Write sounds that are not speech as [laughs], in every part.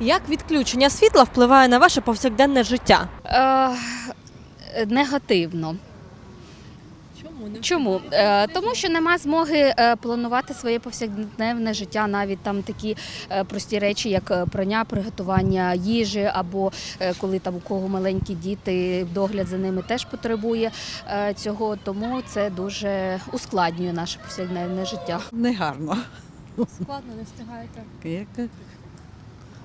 Як відключення світла впливає на ваше повсякденне життя? Е, негативно. Чому Чому? Е, тому що нема змоги е, планувати своє повсякденне життя, навіть там такі е, прості речі, як прання, приготування їжі, або е, коли там у кого маленькі діти, догляд за ними теж потребує е, цього. Тому це дуже ускладнює наше повсякденне життя. Негарно. Складно не встигаєте.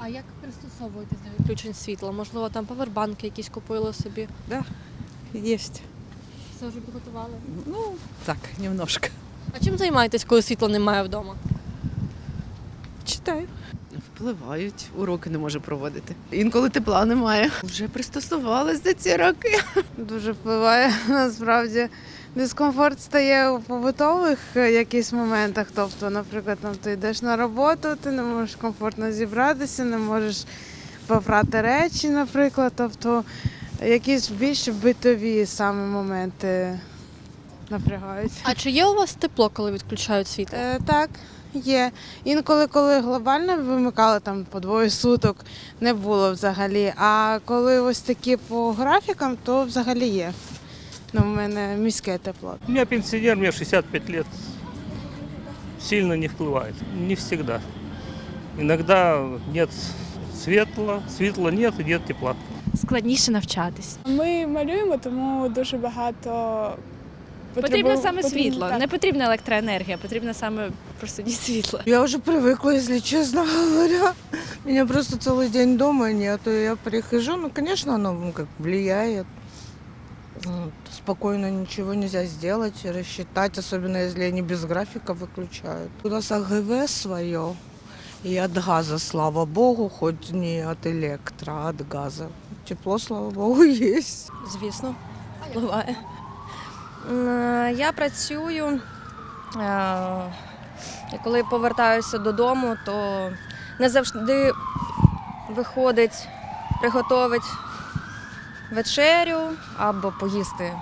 А як пристосовуєтесь до відключень світла? Можливо, там павербанки якісь купили собі. Есть. Все вже підготували. Ну, так, немножко. А чим займаєтесь, коли світла немає вдома? Читаю. Впливають, уроки не можу проводити. Інколи тепла немає. Вже пристосувалась за ці роки. дуже впливає [laughs] насправді. Дискомфорт стає у побутових е, якихось моментах. Тобто, наприклад, там ти йдеш на роботу, ти не можеш комфортно зібратися, не можеш попрати речі, наприклад. Тобто якісь більш битові саме моменти напрягають. А чи є у вас тепло, коли відключають світло? Е, так, є. Інколи, коли глобально вимикали там по двоє суток, не було взагалі. А коли ось такі по графікам, то взагалі є. Ну, в мене міське тепло. У меня пенсионер, мне 65 лет. Сильно не впливает. Не всегда. Иногда нет светла, светла нет и нет тепла. складніше навчатись. Ми малюємо, тому дуже багато Потрібно потребу- саме потрібно- світло. так. Не потрібна електроенергія, потрібно саме просто ні світло. Я уже привыкла, если честно говоря. Меня просто целый день дома нету. Я прихожу, ну, конечно, оно ну, как влияет. Вот. Спокойно ничего нельзя сделать, рассчитать, особенно если они без графика выключают. У нас АГВ свое, и от газа, слава богу, хоть не от электро, а от газа. Тепло, слава богу, [laughs] есть. Звісно, впливає. Е, Я працюю. е, І коли повертаюся додому, то не завжди виходить приготувати вечерю або поїсти